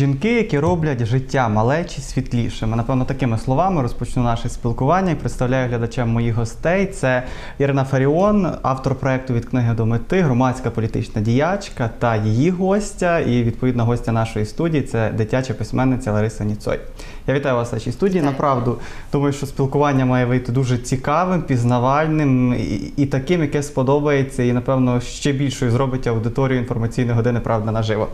Жінки, які роблять життя малечі світлішим. Напевно, такими словами розпочну наше спілкування і представляю глядачам моїх гостей. Це Ірина Фаріон, автор проекту від книги до мети, громадська політична діячка та її гостя. І відповідно гостя нашої студії це дитяча письменниця Лариса Ніцой. Я вітаю вас в нашій студії. Направду думаю, що спілкування має вийти дуже цікавим, пізнавальним і таким, яке сподобається, і напевно ще більшою зробить аудиторію інформаційної години Правда наживо.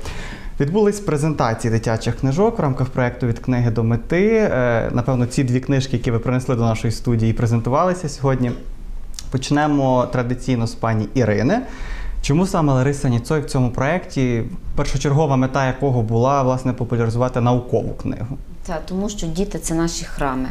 Відбулись презентації дитячих книжок в рамках проекту від книги до мети. Е, Напевно, ці дві книжки, які ви принесли до нашої студії, презентувалися сьогодні. Почнемо традиційно з пані Ірини. Чому саме Лариса Ніцой в цьому проєкті, першочергова мета якого була власне популяризувати наукову книгу? Так, тому що діти це наші храми.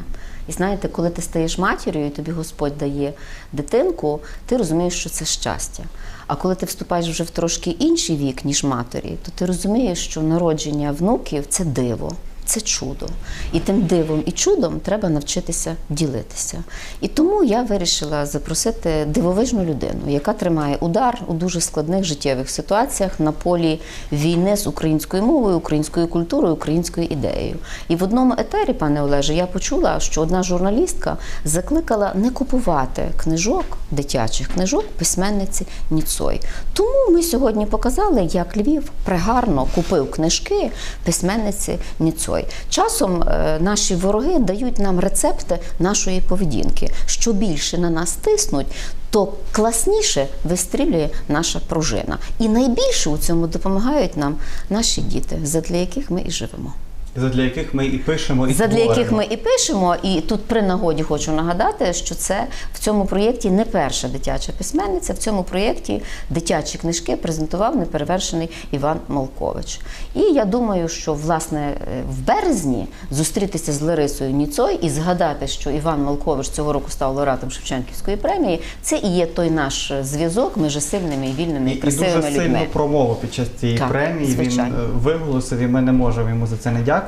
І знаєте, коли ти стаєш матір'ю, і тобі Господь дає дитинку, ти розумієш, що це щастя. А коли ти вступаєш вже в трошки інший вік, ніж матері, то ти розумієш, що народження внуків це диво. Це чудо. І тим дивом і чудом треба навчитися ділитися. І тому я вирішила запросити дивовижну людину, яка тримає удар у дуже складних життєвих ситуаціях на полі війни з українською мовою, українською культурою, українською ідеєю. І в одному етері, пане Олеже, я почула, що одна журналістка закликала не купувати книжок, дитячих книжок письменниці Ніцой. Тому ми сьогодні показали, як Львів пригарно купив книжки письменниці Ніцой. Часом е, наші вороги дають нам рецепти нашої поведінки. Що більше на нас тиснуть, то класніше вистрілює наша пружина. І найбільше у цьому допомагають нам наші діти, задля яких ми і живемо. Задля яких ми і пишемо, і Задля творимо. яких ми і пишемо, і тут при нагоді хочу нагадати, що це в цьому проєкті не перша дитяча письменниця. В цьому проєкті дитячі книжки презентував неперевершений Іван Малкович. І я думаю, що власне е, в березні зустрітися з Ларисою Ніцой і згадати, що Іван Малкович цього року став лауреатом Шевченківської премії. Це і є той наш зв'язок між сильними і вільними І, і і дуже красивими сильну промову під час цієї Так, премії він звичайно. е, виголосив, і ми не можемо йому за це не дякувати.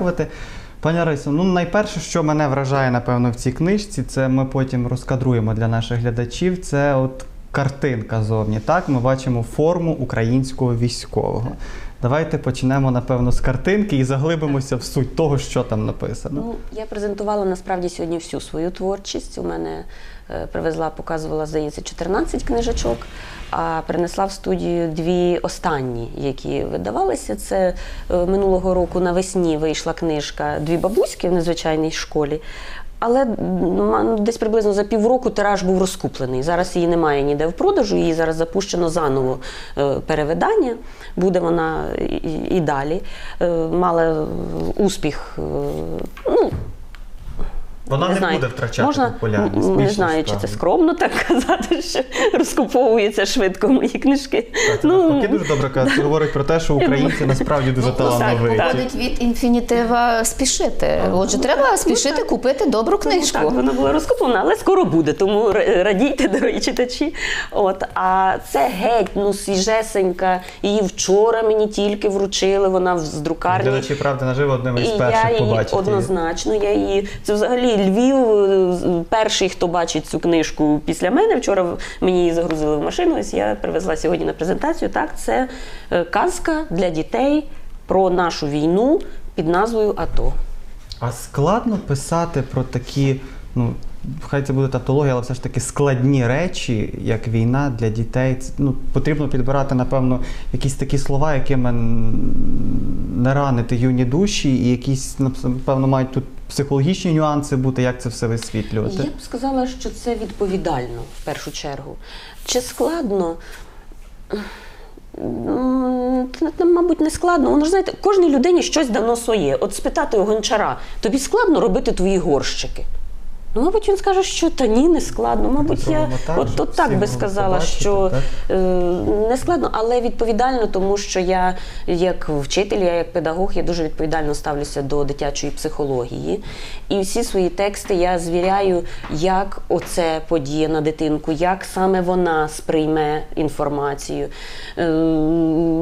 Пані Рисо, ну найперше, що мене вражає, напевно, в цій книжці, це ми потім розкадруємо для наших глядачів. Це от картинка зовні. Так, ми бачимо форму українського військового. Давайте почнемо, напевно, з картинки і заглибимося в суть того, що там написано. Ну, я презентувала насправді сьогодні всю свою творчість. У мене е, привезла, показувала, здається, 14 книжечок, а принесла в студію дві останні, які видавалися. Це е, минулого року навесні вийшла книжка Дві бабуськи в незвичайній школі. Але м, м, десь приблизно за півроку тираж був розкуплений. Зараз її немає ніде в продажу, її зараз запущено заново е, перевидання. Буде вона і, далі. Е, Мала успіх. е, Ну, Вона не, знаю. буде втрачати Можна, популярність. Не знаю, чи це скромно так казати, що розкуповуються швидко мої книжки. Це навпаки дуже добре казати. Це говорить про те, що українці насправді дуже талановиті. Походить від інфінітива спішити. Отже, треба спішити купити добру книжку. Так, вона була розкуплена, але скоро буде, тому радійте, дорогі читачі. От, а це геть, ну, свіжесенька. Її вчора мені тільки вручили, вона з друкарні. Глядачі правди наживо одним із перших її. однозначно. Я її це взагалі Львів. е, Перший, хто бачить цю книжку після мене. Вчора мені її загрузили в машину. Ось я привезла сьогодні на презентацію. Так, це е, казка для дітей про нашу війну під назвою АТО. А складно писати про такі, ну, хай це буде тавтологія, але все ж таки складні речі, як війна для дітей. Ну, потрібно підбирати, напевно, якісь такі слова, якими не ранити юні душі, і якісь, напевно, мають тут психологічні нюанси бути, як це все висвітлювати. Я б сказала, що це відповідально в першу чергу. Чи складно? Мабуть, не складно. Воно ж знаєте, кожній людині щось дано своє. От спитати у гончара, тобі складно робити твої горщики? Ну, мабуть, він скаже, що та ні, не складно. Мабуть, я Зробимо от, от так би сказала, побачити, що так? е, не складно, але відповідально, тому що я як вчитель, я як педагог, я дуже відповідально ставлюся до дитячої психології. І всі свої тексти я звіряю, як оце подіє на дитинку, як саме вона сприйме інформацію. Е,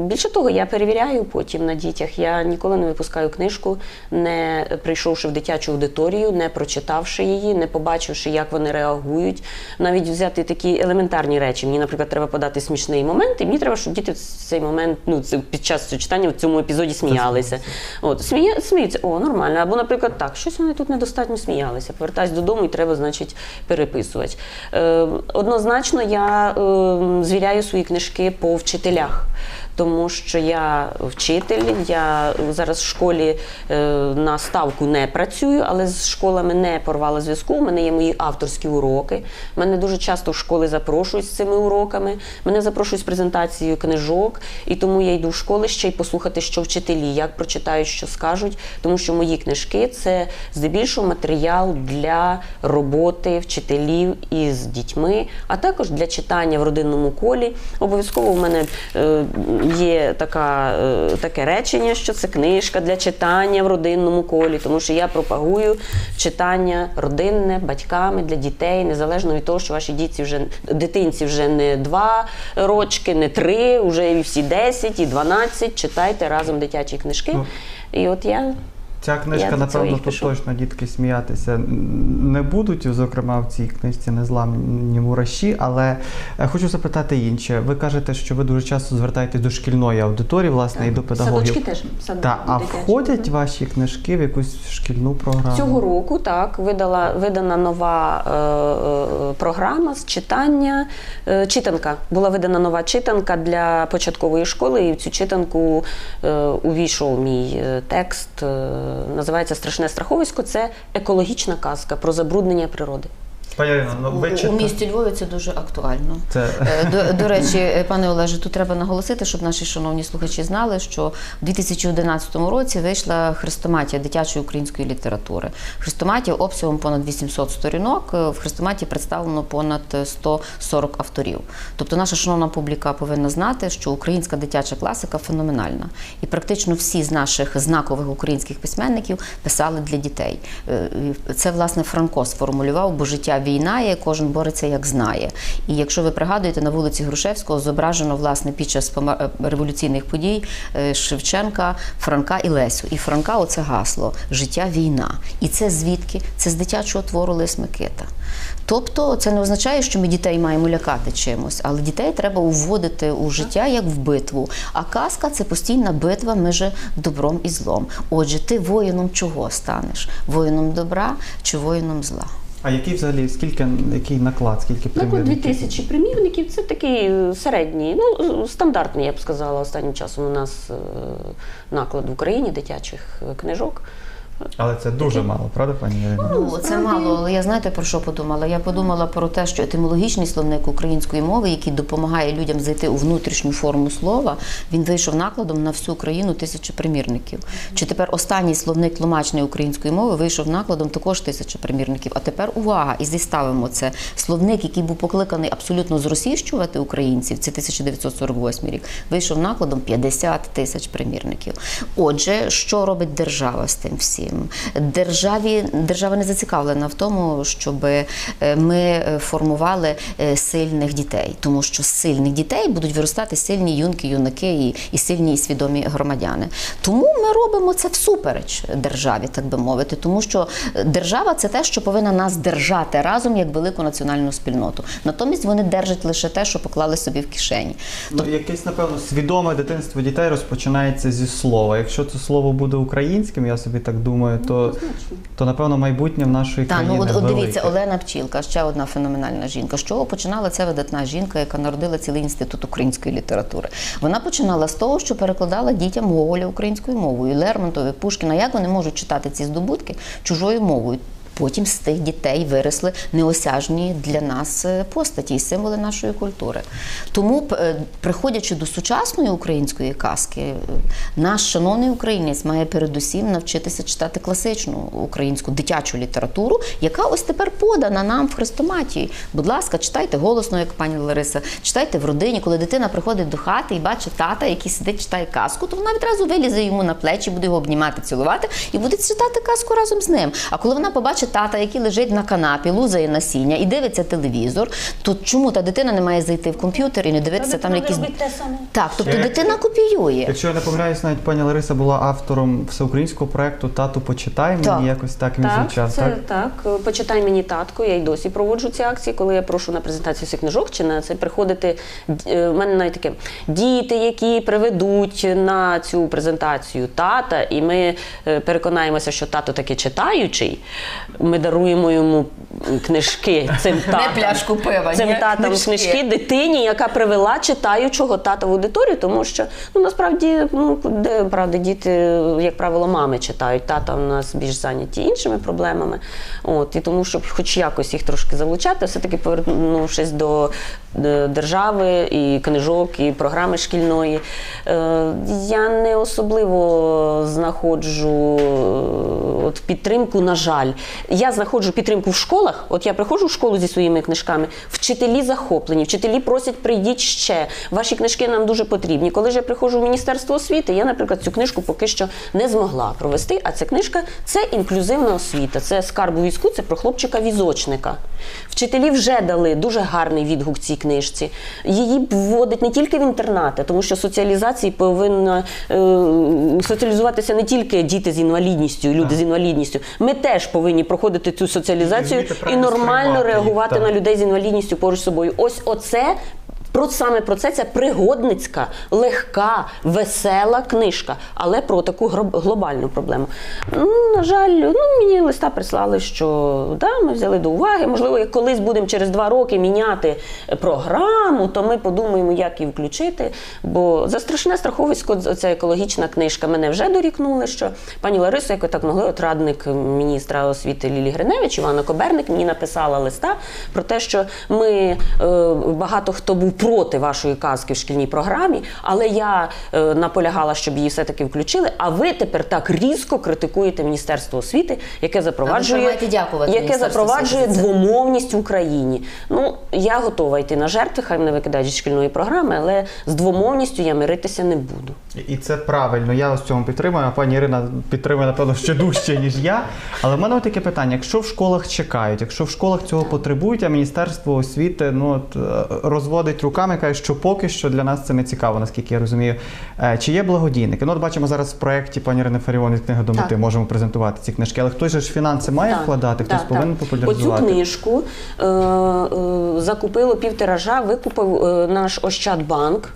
Більше того, я перевіряю потім на дітях. Я ніколи не випускаю книжку, не прийшовши в дитячу аудиторію, не прочитавши її, не не побачивши, як вони реагують. Навіть взяти такі елементарні речі. Мені, наприклад, треба подати смішний момент, і мені треба, щоб діти в цей момент, ну під час цього читання в цьому епізоді сміялися. От сміє, сміються, о, нормально. Або, наприклад, так, щось вони тут недостатньо сміялися. Повертаюсь додому і треба, значить, переписувати. Е, однозначно, я е, звіряю свої книжки по вчителях. Тому що я вчитель, я зараз в школі е, на ставку не працюю, але з школами не порвала зв'язку. У мене є мої авторські уроки. Мене дуже часто в школи запрошують з цими уроками. Мене запрошують з презентацією книжок, і тому я йду в школи ще й послухати, що вчителі, як прочитають, що скажуть. Тому що мої книжки це здебільшого матеріал для роботи вчителів із дітьми, а також для читання в родинному колі. Обов'язково в мене е, є така, е, таке речення, що це книжка для читання в родинному колі, тому що я пропагую читання родинне батьками для дітей, незалежно від того, що ваші діти вже дитинці вже не два рочки, не три, вже і всі 10 і 12. Читайте разом дитячі книжки. Ну. І от я Ця книжка, Я напевно, тут точно дітки сміятися не будуть, зокрема в цій книжці незламні мураші. Але е, хочу запитати інше. Ви кажете, що ви дуже часто звертаєтесь до шкільної аудиторії, власне, і до педагогів. садочки теж садочки Та, а дитячі. входять ваші книжки в якусь шкільну програму? Цього року так видала видана нова е, е, програма з читання. Е, читанка була видана нова читанка для початкової школи, і в цю читанку е, увійшов мій е, текст. Е, називається Страшне страховисько. Це екологічна казка про забруднення природи. Ну, ви У- У місті Львові це дуже актуально. Це Е, До, до речі, е, пане Олеже, тут треба наголосити, щоб наші шановні слухачі знали, що в 2011 році вийшла хрестоматія дитячої української літератури. Хрестоматія обсягом понад 800 сторінок. Е, В хрестоматії представлено понад 140 авторів. Тобто наша шановна публіка повинна знати, що українська дитяча класика феноменальна. І практично всі з наших знакових українських письменників писали для дітей. Це, власне, Франко сформулював, бо життя війна є, кожен бореться як знає. І якщо ви пригадуєте, на вулиці Грушевського зображено власне під час е, революційних подій е, Шевченка, Франка і Лесю. І Франка оце гасло життя війна. І це звідки? Це з дитячого твору Лис Микита. Тобто це не означає, що ми дітей маємо лякати чимось, але дітей треба уводити у життя як в битву. А казка це постійна битва між добром і злом. Отже, ти воїном чого станеш? Воїном добра чи воїном зла? А який взагалі скільки який наклад, скільки Наклад примірників? 2000 примірників це такий середній, ну стандартний, я б сказала, останнім часом у нас е, наклад в Україні дитячих книжок. Але це дуже мало, правда, пані Ірино? Ну, це мало, але я знаєте про що подумала? Я подумала про те, що етимологічний словник української мови, який допомагає людям зайти у внутрішню форму слова, він вийшов накладом на всю країну тисячі примірників. Чи тепер останній словник тлумачної української мови вийшов накладом також тисячі примірників? А тепер увага, і зіставимо це. Словник, який був покликаний абсолютно зросійщувати українців, це 1948 рік, вийшов накладом 50 тисяч примірників. Отже, що робить держава з тим всім? Державі держава не зацікавлена в тому, щоб е, ми е, формували е, сильних дітей, тому що з сильних дітей будуть виростати сильні юнки, юнаки і, і сильні і свідомі громадяни. Тому ми робимо це всупереч державі, так би мовити, тому що держава це те, що повинна нас держати разом як велику національну спільноту. Натомість вони держать лише те, що поклали собі в кишені. Ну, якесь, напевно, свідоме дитинство дітей розпочинається зі слова. Якщо це слово буде українським, я собі так думаю, то, то напевно майбутнє в нашої Так, країни ну от, от дивіться, Олена Пчілка, ще одна феноменальна жінка. З чого починала ця видатна жінка, яка народила цілий інститут української літератури? Вона починала з того, що перекладала дітям Гоголя українською мовою, Лермонтові, Пушкіна. Як вони можуть читати ці здобутки чужою мовою? Потім з тих дітей виросли неосяжні для нас е, постаті і символи нашої культури. Тому, е, приходячи до сучасної української казки, е, наш шановний українець має передусім навчитися читати класичну українську дитячу літературу, яка ось тепер подана нам в хрестоматії. Будь ласка, читайте голосно, як пані Лариса, читайте в родині, коли дитина приходить до хати і бачить тата, який сидить, читає казку, то вона відразу вилізе йому на плечі, буде його обнімати, цілувати і буде читати казку разом з ним. А коли вона побачить бачить тата, який лежить на канапі, лузає насіння і дивиться телевізор, то чому та дитина не має зайти в комп'ютер і не дивитися там якісь. те саме. Так, тобто Ще- дитина копіює. Якщо я не помиляюсь, навіть пані Лариса була автором всеукраїнського проекту Тату почитай мені якось так він Так, звучав. це так. Почитай мені татку. Я й досі проводжу ці акції, коли я прошу на презентацію цих книжок чи на це приходити. е, У мене навіть таке діти, які приведуть на цю презентацію тата, і ми е, переконаємося, що тато таки читаючий. Ми даруємо йому книжки цим татам. пляшку пива, цим ні, татам книжки. книжки дитині, яка привела читаючого тата в аудиторію, тому що ну насправді ну де правда діти, як правило, мами читають. Тата у нас більш зайняті іншими проблемами. От і тому, щоб хоч якось їх трошки залучати, все-таки повернувшись до е, держави і книжок, і програми шкільної, е, я не особливо знаходжу е, от підтримку. На жаль, я знаходжу підтримку в школах. От я приходжу в школу зі своїми книжками, вчителі захоплені, вчителі просять прийдіть ще. Ваші книжки нам дуже потрібні. Коли ж я приходжу в міністерство освіти, я, наприклад, цю книжку поки що не змогла провести. А ця книжка це інклюзивна освіта. Це скарбу візку, це про хлопчика-візочника. Вчителі вже дали дуже гарний відгук цій книжці. Її вводить не тільки в інтернати, тому що соціалізації повинна е, соціалізуватися не тільки діти з інвалідністю, люди з інвалідністю. Ми теж повинні проходити цю соціалізацію і, і нормально реагувати так. на людей з інвалідністю поруч з собою. Ось оце. Про саме про це це пригодницька, легка, весела книжка, але про таку глобальну проблему. Ну, на жаль, ну мені листа прислали, що да, ми взяли до уваги. Можливо, як колись будемо через два роки міняти програму, то ми подумаємо, як її включити. Бо за страшне страховисько ця екологічна книжка мене вже дорікнули, що пані Ларисо, як так могли, от радник міністра освіти Лілі Гриневич, Івана Коберник, мені написала листа про те, що ми е, багато хто був проти вашої казки в шкільній програмі, але я е, наполягала, щоб її все-таки включили. А ви тепер так різко критикуєте Міністерство освіти, яке запроваджує, дякувати яке запроваджує двомовність в Україні. Ну я готова йти на жертви, хай мене викидають зі шкільної програми, але з двомовністю я миритися не буду. І це правильно. Я вас в цьому підтримую. А пані Ірина підтримує, напевно, ще дужче, ніж я. Але в мене таке питання: якщо в школах чекають, якщо в школах цього потребують, а Міністерство освіти ну, от, е, розводить руками, каже, що поки що для нас це не цікаво, наскільки я розумію. Е, Чи є благодійники? Ну, от бачимо зараз в проєкті пані Рене Фаріон від книги до мети Так. можемо презентувати ці книжки, але хтось же ж фінанси має Так, вкладати, хтось так, повинен так. популяризувати. Оцю книжку е, е, закупило півтиража, викупив е, наш Ощадбанк.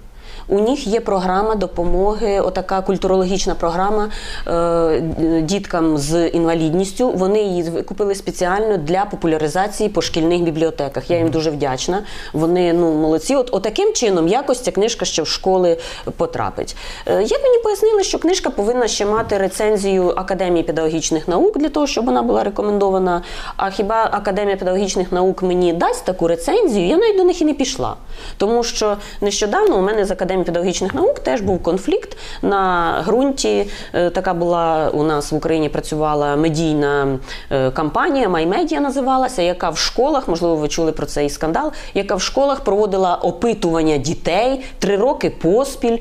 У них є програма допомоги, отака культурологічна програма е, діткам з інвалідністю. Вони її купили спеціально для популяризації по шкільних бібліотеках. Я їм дуже вдячна. Вони ну молодці. От отаким чином якось ця книжка ще в школи потрапить. Е, як мені пояснили, що книжка повинна ще мати рецензію Академії педагогічних наук для того, щоб вона була рекомендована. А хіба Академія педагогічних наук мені дасть таку рецензію? Я навіть до них і не пішла. Тому що нещодавно у мене з Академії педагогічних наук теж був конфлікт на ґрунті. е, Така була у нас в Україні працювала медійна е, кампанія, MyMedia називалася, яка в школах, можливо, ви чули про цей скандал, яка в школах проводила опитування дітей три роки поспіль.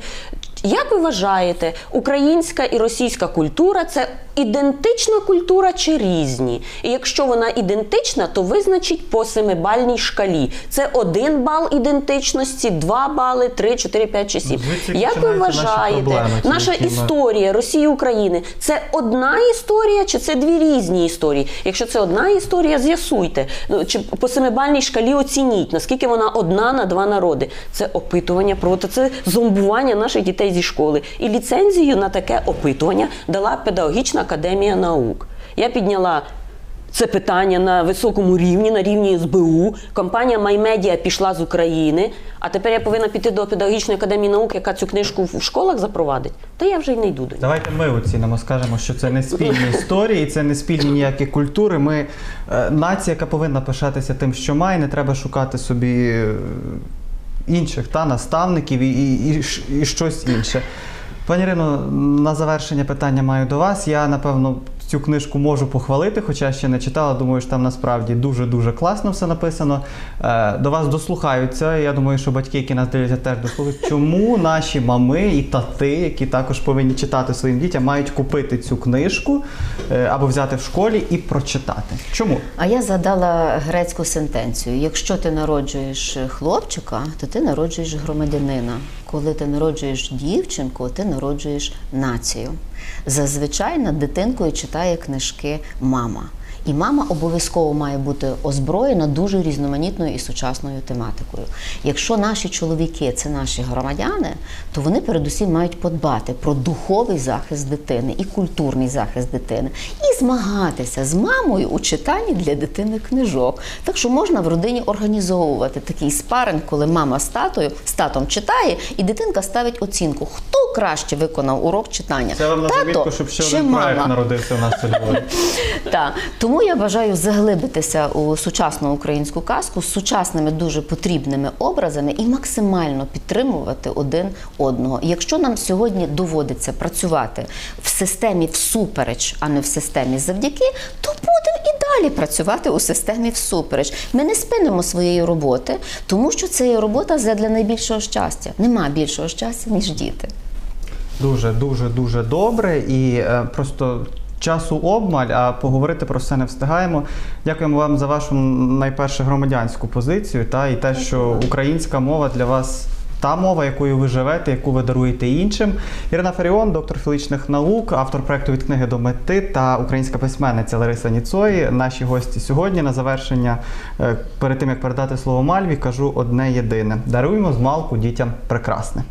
Як ви вважаєте, українська і російська культура це ідентична культура чи різні? І якщо вона ідентична, то визначить по семибальній шкалі. Це один бал ідентичності, два бали, три, чотири, п'ять чи сім. Звідси Як ви вважаєте, проблеми, наша які історія Росії України це одна історія чи це дві різні історії? Якщо це одна історія, з'ясуйте. Ну, чи по семибальній шкалі оцініть, наскільки вона одна на два народи. Це опитування про це зомбування наших дітей зі школи. І ліцензію на таке опитування дала педагогічна академія наук. Я підняла. Це питання на високому рівні, на рівні СБУ. Компанія MyMedia пішла з України, а тепер я повинна піти до педагогічної академії наук, яка цю книжку в школах запровадить. Та я вже й не йду до нього. Давайте ми оцінимо, скажемо, що це не спільні історії, це не спільні ніякі культури. Ми е, нація, яка повинна пишатися тим, що має, не треба шукати собі е, інших та наставників і, і, і, і щось інше. Пані Ірино, на завершення питання маю до вас. Я напевно цю книжку можу похвалити, хоча ще не читала. Думаю, що там насправді дуже-дуже класно все написано. Е, До вас дослухаються. Я думаю, що батьки, які нас дивляться, теж дослухають. Чому наші мами і тати, які також повинні читати своїм дітям, мають купити цю книжку е, або взяти в школі і прочитати? Чому? А я згадала грецьку сентенцію: якщо ти народжуєш хлопчика, то ти народжуєш громадянина. Коли ти народжуєш дівчинку, ти народжуєш націю. Зазвичай над дитинкою читає книжки мама. І мама обов'язково має бути озброєна дуже різноманітною і сучасною тематикою. Якщо наші чоловіки це наші громадяни, то вони передусім мають подбати про духовий захист дитини і культурний захист дитини, і змагатися з мамою у читанні для дитини книжок. Так що можна в родині організовувати такий спаринг, коли мама з татою з татом читає, і дитинка ставить оцінку, хто краще виконав урок читання. Це вам на замітку, щоб ще один проект народився у нас. Так, тому я бажаю заглибитися у сучасну українську казку з сучасними дуже потрібними образами і максимально підтримувати один одного. Якщо нам сьогодні доводиться працювати в системі всупереч, а не в системі завдяки, то будемо і далі працювати у системі всупереч. Ми не спинимо своєї роботи, тому що це є робота для найбільшого щастя. Нема більшого щастя ніж діти. Дуже, дуже, дуже добре. І е, просто часу обмаль, а поговорити про все не встигаємо. Дякуємо вам за вашу найперше громадянську позицію та і те, що українська мова для вас. Та мова, якою ви живете, яку ви даруєте іншим. Ірина Фаріон, доктор філологічних наук, автор проекту від книги до мети та українська письменниця Лариса Ніцої. Наші гості сьогодні на завершення. е, Перед тим як передати слово Мальві, кажу одне єдине: даруємо з малку дітям прекрасне.